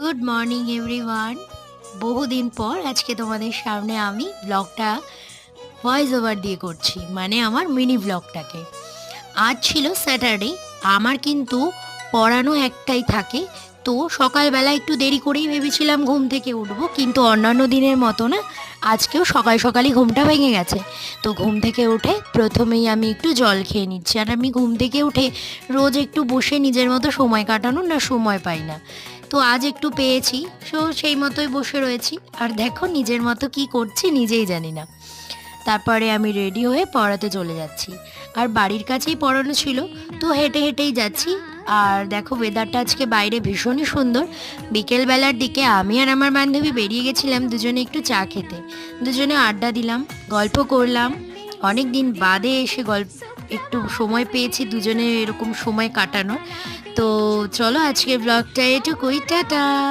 Good morning everyone বহুদিন পর আজকে তোমাদের সামনে আমি ব্লগটা ভয়েস ওভার দিয়ে করছি মানে আমার মিনি ব্লগটাকে আজ ছিল স্যাটারডে আমার কিন্তু পড়ানো একটাই থাকে, তো সকালবেলা একটু দেরি করেই ভেবেছিলাম ঘুম থেকে উঠবো, কিন্তু অন্যান্য দিনের মতো না, আজকেও সকাল সকালই ঘুমটা ভেঙে গেছে। তো ঘুম থেকে উঠে প্রথমেই আমি একটু জল খেয়ে নিচ্ছি, আর আমি ঘুম থেকে উঠে রোজ একটু বসে নিজের মতো সময় কাটানোর না সময় পাই না। তো আজ একটু পেয়েছি, সো সেই মতোই বসে রয়েছি। আর দেখো নিজের মতো কি করছি, নিজেই জানি না। তারপরে আমি রেডি হয়ে পড়াতে চলে যাচ্ছি। আর বাড়ির কাছেই পড়ানো ছিল, তো হেঁটে হেঁটেই যাচ্ছি। আর দেখো ওয়েদারটা আজকে বাইরে ভীষণই সুন্দর। বিকেলবেলার দিকে আমি আর আমার বান্ধবী বেরিয়ে গেছিলাম দুজনে একটু চা খেতে। দুজনে আড্ডা দিলাম, গল্প করলাম। অনেক দিন বাদে এসে গল্প একটু সময় পেয়েছি দুজনে এরকম সময় কাটানো তো চলো আজকের ব্লগটা এটুকুই টাটা!